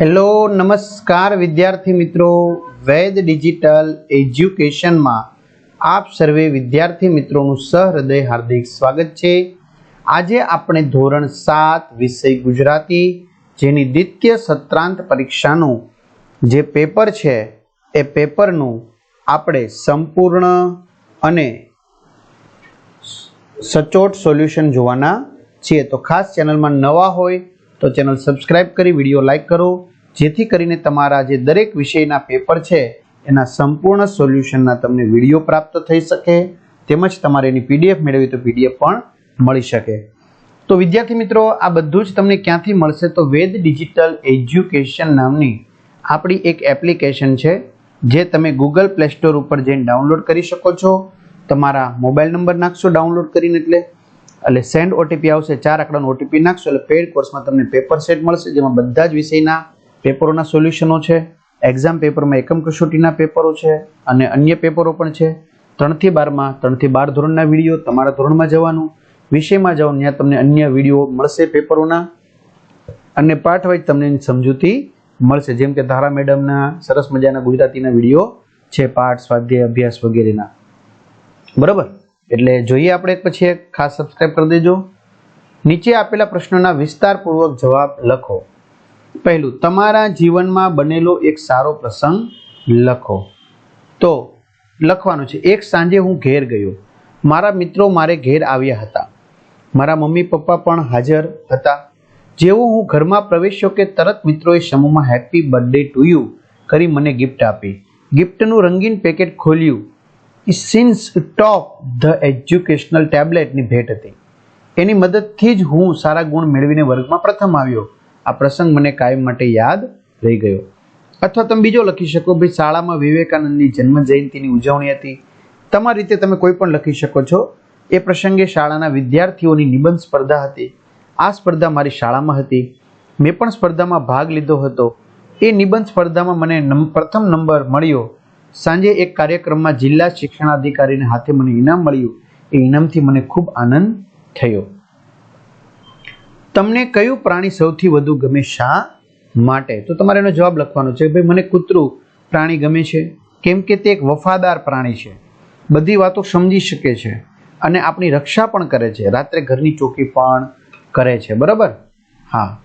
Hello, નમસ્કાર વિદ્યાર્થી મિત્રો. વેદ ડિજિટલ એજ્યુકેશનમાં આપ સર્વે વિદ્યાર્થી મિત્રોનું સહૃદય હાર્દિક સ્વાગત છે. આજે આપણે ધોરણ સાત વિષય ગુજરાતી, જેની દ્વિતીય સત્રાંત પરીક્ષાનું જે પેપર છે, એ પેપરનું આપણે સંપૂર્ણ અને સચોટ સોલ્યુશન જોવાના છીએ. તો ખાસ ચેનલમાં નવા હોય તો ચેનલ સબસ્ક્રાઇબ કરી, વીડિયો લાઈક કરો. જેથી કરીને તમારા જે દરેક વિષયના પેપર છે, એના સંપૂર્ણ સોલ્યુશનના તમને વીડિયો પ્રાપ્ત થઈ શકે, તેમજ તમારે એની પીડીએફ મેળવી તો પીડીએફ પણ મળી શકે. તો વિદ્યાર્થી મિત્રો, આ બધું જ તમને ક્યાંથી મળશે તો વેદ ડિજિટલ એજ્યુકેશન નામની આપણી એક એપ્લિકેશન છે, જે તમે ગૂગલ પ્લે સ્ટોર ઉપર જઈને ડાઉનલોડ કરી શકો છો. તમારા મોબાઈલ નંબર નાખશો ડાઉનલોડ કરીને એટલે. એટલે સેન્ડ ઓટીપી આવશે, ચાર આંકડાનો ઓટીપી નાખશો એટલે પેડ કોર્સમાં તમને પેપર સેટ મળશે, જેમાં બધા જ વિષયના પેપરોના સોલ્યુશનો છે, એક્ઝામ પેપરમાં એકમ કસોટીના પેપરો છે અને અન્ય પેપરો પણ છે. ત્રણથી બારમાં, ત્રણથી બાર ધોરણના વીડિયો તમારા ધોરણમાં જવાનું. વિષયમાં જવાનું ત્યાં તમને અન્ય વીડિયો મળશે પેપરોના. અને પાઠ વાઇઝ તમને સમજૂતી મળશે. જેમ કે ધારા મેડમના સરસ મજાના ગુજરાતીના વીડિયો છે, પાઠ, સ્વાધ્યાય, અભ્યાસ વગેરેના. બરાબર? એટલે જોઈએ આપણે પછી એક. ખાસ સબસ્ક્રાઇબ કરી દેજો. નીચે આપેલા પ્રશ્નોના વિસ્તારપૂર્વક જવાબ લખો. પહેલું, તમારા જીવનમાં બનેલો એક સારો પ્રસંગ લખો. તો, લખવાનું છે, એક સાંજે હું ઘેર ગયો. મારા મિત્રો મારે ઘેર આવ્યા હતા. મારા મમ્મી પપ્પા પણ હાજર હતા. જેવો હું ઘરમાં પ્રવેશ્યો કે તરત મિત્રોએ સમૂહમાં હેપી બર્થડે ટુ યુ કરી મને ગિફ્ટ આપી. ગિફ્ટનું રંગીન પેકેટ ખોલ્યું. સિન્સ ટોપ ધ એજ્યુકેશનલ ટેબ્લેટની ભેટ હતી. એની મદદથી જ હું સારા ગુણ મેળવીને વર્ગમાં પ્રથમ આવ્યો. આ પ્રસંગ મને કાયમ માટે યાદ રહી ગયો. અથવા તમે બીજો લખી શકો, ભાઈ શાળામાં વિવેકાનંદની જન્મ જયંતિની ઉજવણી હતી. તમારી રીતે તમે કોઈ પણ લખી શકો છો. એ પ્રસંગે શાળાના વિદ્યાર્થીઓની નિબંધ સ્પર્ધા હતી. આ સ્પર્ધા મારી શાળામાં હતી. મેં પણ સ્પર્ધામાં ભાગ લીધો હતો. એ નિબંધ સ્પર્ધામાં મને પ્રથમ નંબર મળ્યો. સાંજે એક કાર્યક્રમમાં જિલ્લા શિક્ષણાધિકારીને હાથે મને ઇનામ મળ્યું. એ ઇનામથી મને ખૂબ આનંદ થયો. તમને કયું પ્રાણી સૌથી વધુ ગમે શા માટે? તો તમારે એનો જવાબ લખવાનો છે, ભાઈ, મને કૂતરું પ્રાણી ગમે છે. કેમ કે તે એક વફાદાર પ્રાણી છે. બધી વાતો સમજી શકે છે અને આપણી રક્ષા પણ કરે છે. રાત્રે ઘરની ચોકી પણ કરે છે. બરાબર? હા.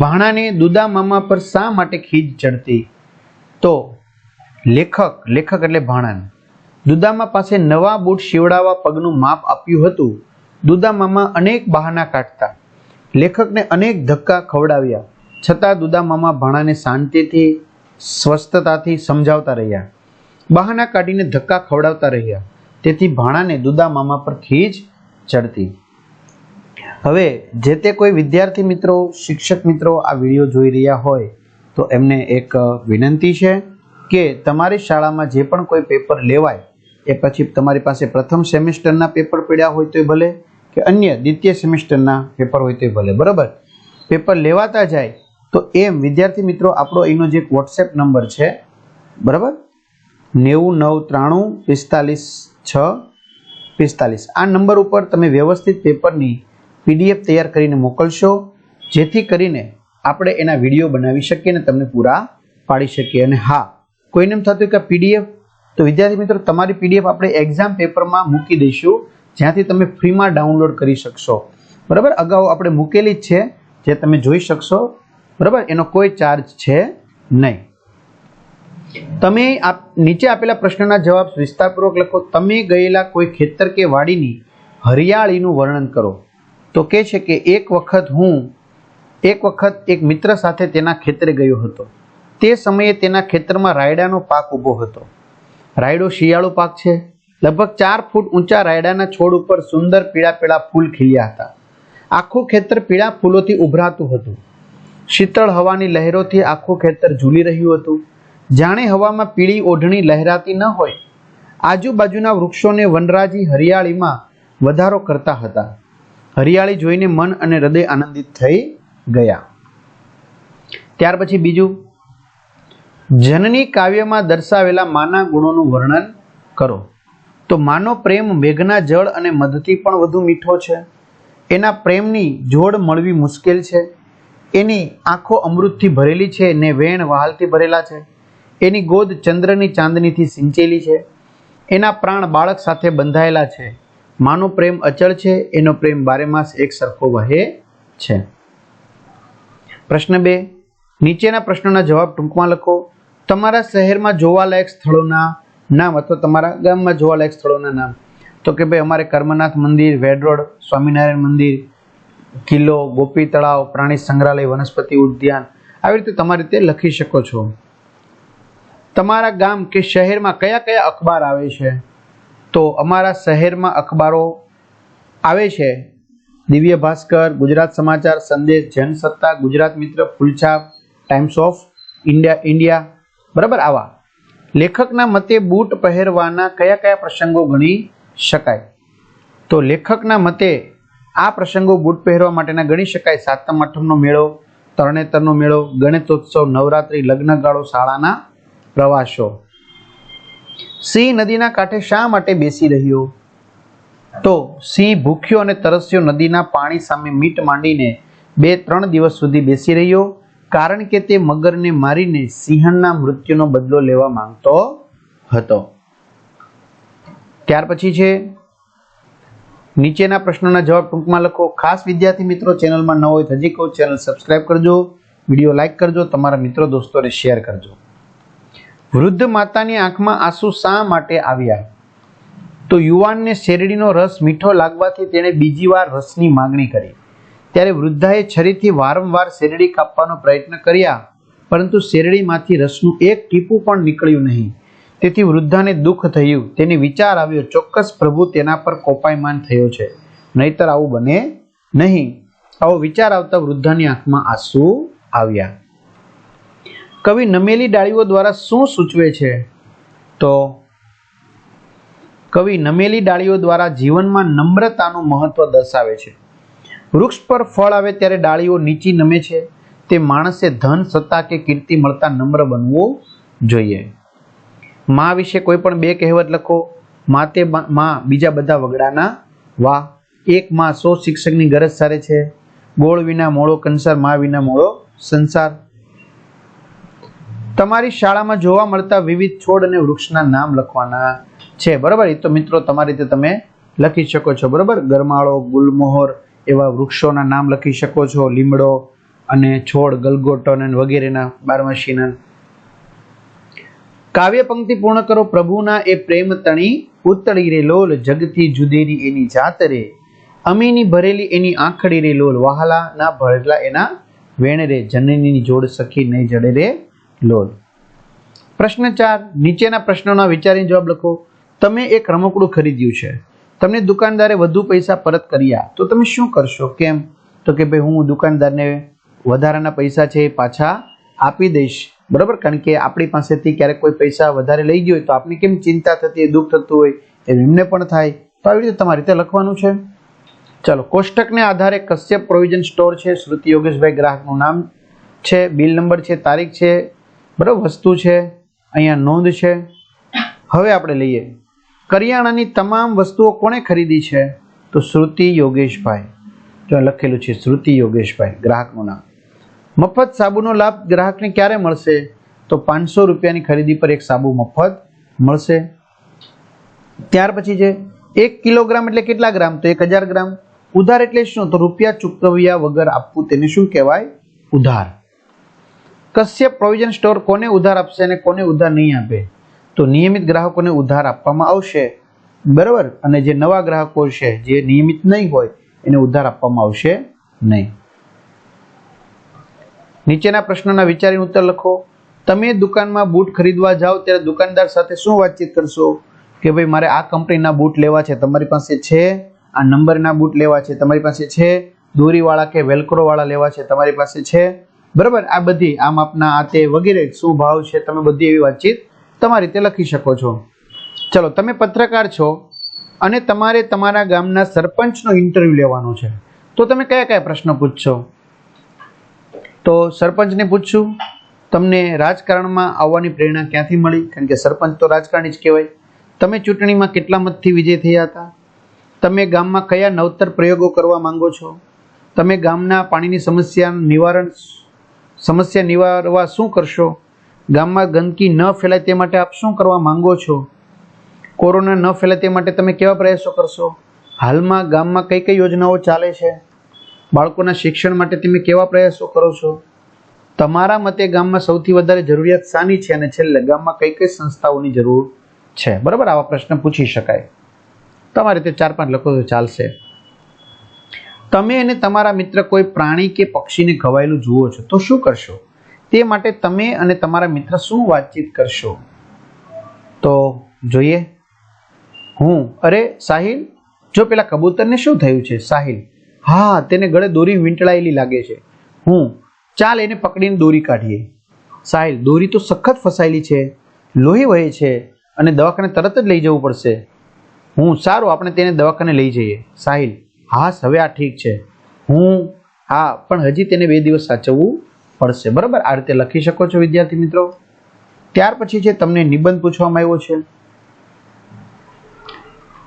ભાણાને દુદા મામા પર શા માટે ખીજ ચડતી? તો લેખક લેખક એટલે ભાણાને. દુદામા પાસે નવા બૂટ શિવડાવવા પગનું માપ આપ્યું હતું. દુદામામા અનેક બહાના કાઢતા. લેખકને અનેક ધક્કા ખવડાવ્યા. છતાં દુદામામા ભાણાને શાંતિથી, સ્વસ્થતાથી સમજાવતા રહ્યા. બહાના કાઢીને ધક્કા ખવડાવતા રહ્યા. તેથી ભાણાને દુદામામા પર ખીજ ચડતી. હવે, જે તે કોઈ વિદ્યાર્થી મિત્રો, શિક્ષક મિત્રો આ વીડિયો જોઈ રહ્યા હોય, તો એમને એક વિનંતી છે કે તમારી શાળામાં જે પણ કોઈ પેપર લેવાય એ પછી તમારી પાસે પ્રથમ સેમેસ્ટરના પેપર પડ્યા હોય તો ભલે કે અન્ય દ્વિતીય સેમેસ્ટરના પેપર હોય તો ભલે, બરાબર? પેપર લેવાતા જાય તો એમ, વિદ્યાર્થી મિત્રો, આપણો અહીંનો જે વોટ્સએપ નંબર છે, બરાબર? નેવું નવ ત્રાણું પિસ્તાલીસ છ પિસ્તાલીસ. આ નંબર ઉપર તમે વ્યવસ્થિત પેપરની પીડીએફ તૈયાર કરીને મોકલશો, જેથી કરીને આપણે એના વીડિયો બનાવી શકીએ અને તમને પૂરા પાડી શકીએ. અને હા, કોઈને એમ થતું કે પીડીએફ તો વિદ્યાર્થી મિત્રો, તમારી પીડીએફ આપણે એક્ઝામ પેપરમાં મૂકી દઈશું, જ્યાંથી તમે ફ્રીમાં ડાઉનલોડ કરી શકશો. બરાબર? અગાઉ આપણે મૂકેલી જ છે, જે તમે જોઈ શકશો. બરાબર? એનો કોઈ ચાર્જ છે નહીં. તમે નીચે આપેલા પ્રશ્નના જવાબ વિસ્તારપૂર્વક લખો. તમે ગયેલા કોઈ ખેતર કે વાડીની હરિયાળીનું વર્ણન કરો. તો કે છે કે એક વખત હું, એક વખત એક મિત્ર સાથે તેના ખેતરે ગયો હતો. તે સમયે તેના ખેતરમાં રાયડાનો પાક ઊભો હતો. રાયડો શિયાળો પાક છે. લગભગ ચાર ફૂટ ઊંચા રાયડાના છોડ ઉપર સુંદર પીળા પીળા ફૂલ ખીલ્યા હતા. આખું ખેતર પીળા ફૂલોથી ઉભરાતું હતું. શીતળ હવાની લહેરોથી આખું ખેતર ઝૂલી રહ્યું હતું. જાણે હવામાં પીળી ઓઢણી લહેરાતી ન હોય. આજુબાજુના વૃક્ષોને વનરાજી હરિયાળીમાં વધારો કરતા હતા. હરિયાળી જોઈને મન અને હૃદય આનંદિત થઈ ગયા. ત્યાર પછી બીજું જનની કાવ્યમાં દર્શાવેલા માના ગુણોનું વર્ણન કરો. તો માનો પ્રેમ મેઘના જળ અને મધથી પણ વધુ મીઠો છે. એના પ્રેમની જોડ મળવી મુશ્કેલ છે. એની આંખો અમૃતથી ભરેલી છે ને વેણ વહાલથી ભરેલા છે. એની ગોદ ચંદ્રની ચાંદનીથી સિંચેલી છે. એના પ્રાણ બાળક સાથે બંધાયેલા છે. માનો પ્રેમ અચળ છે, એનો પ્રેમ બારેમાસ એક સરખો વહે છે. પ્રશ્ન બે, નીચેના પ્રશ્નોના જવાબ ટૂંકમાં લખો. તમારા શહેરમાં જોવાલાયક સ્થળોના નામ અથવા તમારા ગામમાં જોવાલાયક સ્થળોના નામ. તો કે ભાઈ અમારે કર્મનાથ મંદિર વેડરોડ સ્વામિનારાયણ મંદિર, કિલ્લો, ગોપી તળાવ, પ્રાણી સંગ્રહાલય, વનસ્પતિ ઉદ્યાન, આવી રીતે તમારી રીતે લખી શકો છો. તમારા ગામ કે શહેરમાં કયા કયા અખબાર આવે છે? તો અમારા શહેરમાં અખબારો આવે છે. દિવ્ય ભાસ્કર, ગુજરાત સમાચાર, Sandesh, Jansatta, Gujarat Mitra, Phulchhab, Times of India India બરાબર? આવા. લેખકના મતે બૂટ પહેરવાના કયા કયા પ્રસંગો ગણી શકાય? તો લેખકના મતે આ પ્રસંગો બૂટ પહેરવા માટેના ગણી શકાય. સાતમ, આઠમનો મેળો, તરણેતરનો મેળો, ગણેશોત્સવ, નવરાત્રિ, લગ્નગાળો, શાળાના પ્રવાસો. સિંહ નદીના કાંઠે શા માટે બેસી રહ્યો? તો સિંહ ભૂખ્યો અને તરસ્યો નદીના પાણી સામે મીટ માંડીને બે, ત્રણ દિવસ સુધી બેસી રહ્યો. કારણ કે તે મગરને મારીને સિંહણના મૃત્યુનો બદલો લેવા માંગતો હતો. ત્યાર પછી છે, નીચેના પ્રશ્નોના જવાબ ટૂંકમાં લખો. ખાસ વિદ્યાર્થી મિત્રો, ચેનલમાં ન હોય હજી કહું, ચેનલ સબસ્ક્રાઇબ કરજો, વીડિયો લાઇક કરજો, તમારા મિત્રો દોસ્તોને શેર કરજો. વૃદ્ધ માતાની આંખમાં આંસુ શા માટે આવ્યા? તો યુવાનને શેરડીનો રસ મીઠો લાગવાથી તેણે બીજી વાર રસની માંગણી કરી. ત્યારે વૃદ્ધાએ છરીથી વારંવાર શેરડી કાપવાનો પ્રયત્ન કર્યા, પરંતુ શેરડીમાંથી રસનું એક ટીપું પણ નીકળ્યું નહીં. તેથી વૃદ્ધાને દુઃખ થયું. તેને વિચાર આવ્યો, ચોક્કસ પ્રભુ તેના પર કોપાયમાન થયો છે. નહીતર આવું બને નહીં. આવો વિચાર આવતા વૃદ્ધાની આંખમાં આંસુ આવ્યા. કવિ નમેલી ડાળીઓ દ્વારા શું સૂચવે છે? તો, કવિ નમેલી ડાળીઓ દ્વારા જીવનમાં નમ્રતાનું મહત્વ દર્શાવે છે. વૃક્ષ પર ફળ આવે ત્યારે ડાળીઓ નીચી નમે છે. તે માણસે ધન, સત્તા કે કીર્તિ મળતા નમ્ર બનવું જોઈએ. મા વિશે કોઈ પણ બે કહેવત લખો. માતે મા બીજા બધા વગડાના વાહ. એક માં સો શિક્ષકની ગરજ સારે છે. ગોળ વિના મોળો કંસાર, મા વિના મોળો સંસાર. તમારી શાળામાં જોવા મળતા વિવિધ છોડ અને વૃક્ષના નામ લખવાના છે. બરાબર? એ તો મિત્રો, તમારી રીતે તમે લખી શકો છો. બરાબર? ગરમાળો, ગુલમોહર એવા વૃક્ષોના નામ લખી શકો છો. લીમડો અને છોડ ગલગોટન વગેરેના બારમાસીના કાવ્ય પંક્તિ પૂર્ણ કરો. પ્રભુના એ પ્રેમ તણી ઉતળી રે લોલ જગતી જુદેરી એની જાત રે. અમીની ભરેલી એની આંખડી રે લોલ વાહલા ના ભરેલા એના વેણ રે. જનનીની જોડ સખી નહીં જડે રે લોલ. પ્રશ્ન ચાર, નીચેના પ્રશ્નોના વિચારીને જવાબ લખો. તમે એક રમકડું ખરીદ્યું છે. તમને દુકાનદારે વધુ પૈસા પરત કર્યા, તો તમે શું કરશો? કેમ? તો કે ભાઈ, હું દુકાનદારને વધારાના પૈસા છે એ પાછા આપી દઈશ. બરાબર? કારણ કે આપણી પાસેથી ક્યારેક કોઈ પૈસા વધારે લઈ ગયો હોય તો આપને કેમ ચિંતા થતી હોય, દુઃખ થતું હોય? એમને પણ થાય. તો આવી રીતે તમારી રીતે લખવાનું છે. ચાલો, કોષ્ટકને આધારે કશ્યપ પ્રોવિઝન સ્ટોર છે. શ્રુતિ યોગેશભાઈ ગ્રાહકનું નામ છે, બિલ નંબર છે, તારીખ છે, બરાબર? વસ્તુ છે, અહીંયા નોંધ છે. હવે આપણે લઈએ. કરિયાણાની તમામ વસ્તુઓ કોણે ખરીદી છે? તો શ્રુતિ યોગેશભાઈ. જો લખેલું છે, શ્રુતિ યોગેશભાઈ, ગ્રાહકનું નામ. મફત સાબુનો લાભ ગ્રાહકને ક્યારે મળશે? તો પાંચસો રૂપિયાની ખરીદી પર એક સાબુ મફત મળશે. ત્યાર પછી છે, એક કિલોગ્રામ એટલે કેટલા ગ્રામ? તો એક હજાર ગ્રામ. ઉધાર એટલે શું? તો રૂપિયા ચૂકવ્યા વગર આપવું તેને શું કહેવાય? ઉધાર. કશ્યપ પ્રોવિઝન સ્ટોર કોને ઉધાર આપશે અને કોને ઉધાર નહીં આપે? તો નિયમિત ગ્રાહકોને ઉધાર આપવામાં આવશે. બરાબર? અને જે નવા ગ્રાહકો છે, જે નિયમિત નહીં હોય, એને ઉધાર આપવામાં આવશે નહીં. નીચેના પ્રશ્નોના વિચારીને ઉત્તર લખો. તમે દુકાનમાં બૂટ ખરીદવા જાઓ, ત્યારે દુકાનદાર સાથે શું વાતચીત કરશો? કે ભાઈ, મારે આ કંપનીના બૂટ લેવા છે, તમારી પાસે છે? આ નંબરના બૂટ લેવા છે, તમારી પાસે છે? દોરીવાળા કે વેલ્ક્રોવાળા લેવા છે, તમારી પાસે છે? બરાબર? આ બધી આ માપના આ તે વગેરે શું ભાવ છે, તમે બધી એવી વાતચીત તમારી રીતે લખી શકો છો. ચલો, તમે પત્રકાર છો અને તમારે તમારા ગામના સરપંચનો ઇન્ટરવ્યૂ લેવાનો છે. તો તમે કયા કયા પ્રશ્નો પૂછશો? તો સરપંચને પૂછશું તમને રાજકારણમાં આવવાની પ્રેરણા ક્યાંથી મળી? કારણ કે સરપંચ તો રાજકારણી જ કહેવાય. તમે ચૂંટણીમાં કેટલા મતથી વિજય થયા હતા? તમે ગામમાં કયા નવતર પ્રયોગો કરવા માંગો છો? તમે ગામના પાણીની સમસ્યા નિવારણ, સમસ્યા નિવારવા શું કરશો? ગામમાં ગંદકી ન ફેલાય તે માટે આપ શું કરવા માંગો છો? કોરોના ન ફેલાય તે માટે તમે કેવા પ્રયાસો કરશો? હાલમાં ગામમાં કઈ કઈ યોજનાઓ ચાલે છે? બાળકોના શિક્ષણ માટે તમે કેવા પ્રયાસો કરો છો? તમારા મતે ગામમાં સૌથી વધારે જરૂરિયાત શાની છે અને છેલ્લે ગામમાં કઈ કઈ સંસ્થાઓની જરૂર છે? બરાબર, આવા પ્રશ્ન પૂછી શકાય. તમારે તે ચાર પાંચ લખો તો ચાલશે. તમે અને તમારા મિત્ર કોઈ પ્રાણી કે પક્ષીને ઘવાયેલું જુઓ છો તો શું કરશો? તે માટે તમે અને તમારા મિત્ર શું વાતચીત કરશો? તો જોઈએ. હું, અરે, સાહિલ? જો પેલા કબૂતરને શું થયું છે? સાહિલ, હા, તેને ગળે દોરી વીંટળાયેલી લાગે છે. હું, ચાલ એને પકડીને દોરી કાઢીએ. સાહિલ, દોરી તો સખત ફસાયેલી છે. લોહી વહે છે અને દવાખાને તરત જ લઈ જવું પડશે. હું, સારું, આપણે તેને દવાખાને લઈ જઈએ. સાહિલ, હા હવે આ ઠીક છે. હું, હા, પણ હજી તેને બે દિવસ સાચવવું પડશે. બરાબર? આ રીતે લખી શકો છો વિદ્યાર્થી મિત્રો. ત્યાર પછી છે તમને નિબંધ પૂછવામાં આવ્યો છે,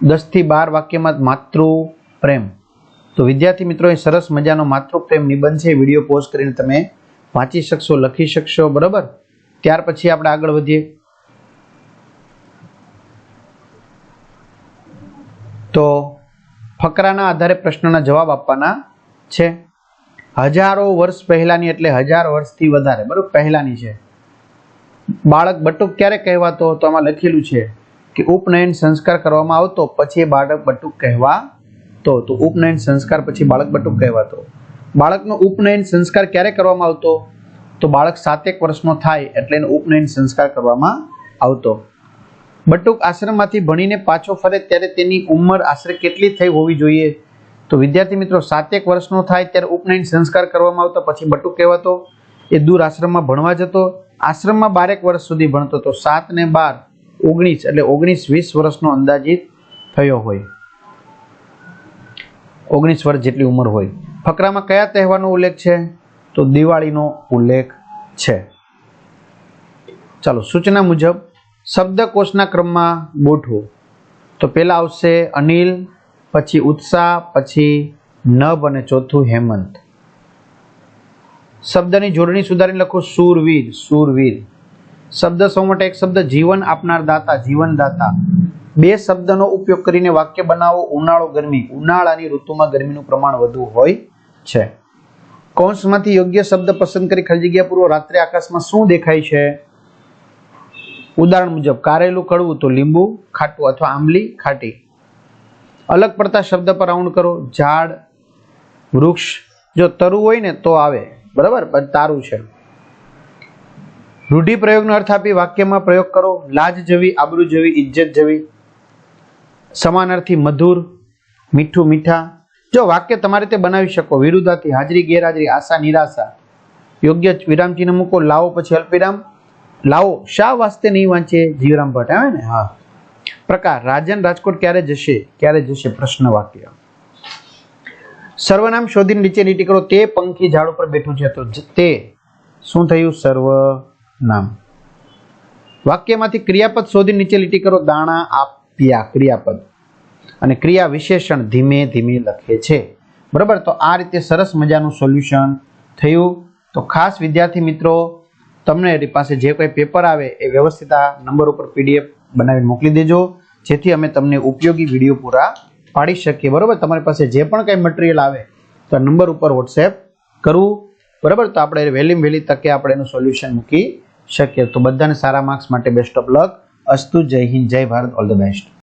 દસથી બાર વાક્યમાં માતૃ પ્રેમ. તો વિદ્યાર્થી મિત્રો, એ સરસ મજાનો માતૃ પ્રેમ નિબંધ છે. વીડિયો પોઝ કરીને તમે વાંચી શકશો, લખી શકશો, બરાબર? ત્યાર પછી આપણે આગળ વધીએ. તો ફકરાના આધારે પ્રશ્નના જવાબ આપવાના છે. હજારો વર્ષ પહેલાની એટલે હજાર વર્ષથી વધારે, બરોબર? પહેલાની છે. બાળક બટુક ક્યારે કહેવાતો? તો આમાં લખેલું છે કે ઉપનયન સંસ્કાર કરવામાં આવતો, પછી બાળક બટુક કહેવાતો. તો ઉપનયન સંસ્કાર, પછી બાળક બટુક કહેવાતો. બાળકનો ઉપનયન સંસ્કાર ક્યારે કરવામાં આવતો? તો બાળક સાતેક વર્ષનો થાય એટલે એનો ઉપનયન સંસ્કાર કરવામાં આવતો. બટુક આશ્રમમાંથી ભણીને પાછો ફરે ત્યારે તેની ઉંમર આશરે કેટલી થઈ હોવી જોઈએ? તો વિદ્યાર્થી મિત્રો, સાતેક વર્ષનો થાય ત્યારે ઉપનયન સંસ્કાર કરવામાં આવતો, પછી બટુક કહેવાતો, એ દૂર આશ્રમમાં ભણવા જતો, આશ્રમમાં બારેક વર્ષ સુધી ભણતો, તો સાત ને બાર, ઓગણીસ, એટલે ઓગણીસ વીસ વર્ષનો અંદાજિત થયો હોય. ઓગણીસ વર્ષ જેટલી ઉંમર હોય. ફકરામાં કયા તહેવારનો ઉલ્લેખ છે? તો દિવાળીનો ઉલ્લેખ છે. ચાલો, સૂચના મુજબ શબ્દકોશના ક્રમમાં ગોઠવો. તો પહેલા આવશે અનિલ પછી ઉત્સાહ, પછી નભ અને ચોથું હેમંત. શબ્દની જોડણી સુધારીને લખો શૂરવીર સૂરવીર. શબ્દ સૌ માટે એક શબ્દ, જીવન આપનાર દાતા, જીવન દાતા. બે શબ્દનો ઉપયોગ કરીને વાક્ય બનાવો, ઉનાળો, ગરમી. ઉનાળાની ઋતુમાં ગરમીનું પ્રમાણ વધુ હોય છે. કૌંસમાંથી યોગ્ય શબ્દ પસંદ કરી ખાલી જગ્યા પૂરો રાત્રે આકાશમાં શું દેખાય છે? ઉદાહરણ મુજબ, કારેલું કડવું તો લીંબુ, ખાટું અથવા આંબલી, ખાટી. અલગ પડતા શબ્દ પર રાઉન્ડ કરો. ઝાડ, વૃક્ષ, જો તરુ હોય ને તો આવે. બરાબર? પણ તારું છે. રૂઢિપ્રયોગનો અર્થ આપી વાક્યમાં પ્રયોગ કરો. લાજ જવી, આબરૂ જવી, ઇજ્જત જવી. સમાનાર્થી મધુર, મીઠું, મીઠા. જો વાક્ય તમારે તે બનાવી શકો, વિરુદ્ધાથી, હાજરી, ગેરહાજરી, આશા, નિરાશા. યોગ્ય વિરામ ચિહ્ન મૂકો. લાવો પછી અલ્પવિરામ. લાવો. શા વાસ્તે નહીં વાંચે? જીવરામ ભટ્ટ, આવે ને? હા. પ્રકાર રાજન રાજકોટ ક્યારે જશે? ક્યારે જશે પ્રશ્ન વાક્ય? સર્વનામ શોધીને નીચે લીટી કરો. તે પંખી ઝાડ ઉપર બેઠું છે તો તે શું થયું? સર્વનામ. વાક્યમાંથી ક્રિયાપદ શોધીને નીચે લીટી કરો. દાણા આપ્યા ક્રિયાપદ. અને ક્રિયા વિશેષણ ધીમે ધીમે લખે છે. બરાબર? તો આ રીતે સરસ મજાનું સોલ્યુશન થયું. તો ખાસ વિદ્યાર્થી મિત્રો, તમને એની પાસે જે કોઈ પેપર આવે એ વ્યવસ્થિત આ નંબર ઉપર પીડીએફ બનાવીને મોકલી દેજો. જેથી અમે તમને ઉપયોગી વીડિયો પૂરા પાડી શકીએ. બરાબર? તમારી પાસે જે પણ કંઈ મટીરિયલ આવે, તો નંબર ઉપર વોટ્સએપ કરવું બરાબર? તો આપણે વહેલી વહેલી તકે આપણે એનું સોલ્યુશન મૂકી શકીએ. તો બધાને સારા માર્ક્સ માટે બેસ્ટ ઓફ લક અસ્તુ, જય હિન્દ, જય ભારત ઓલ ધ બેસ્ટ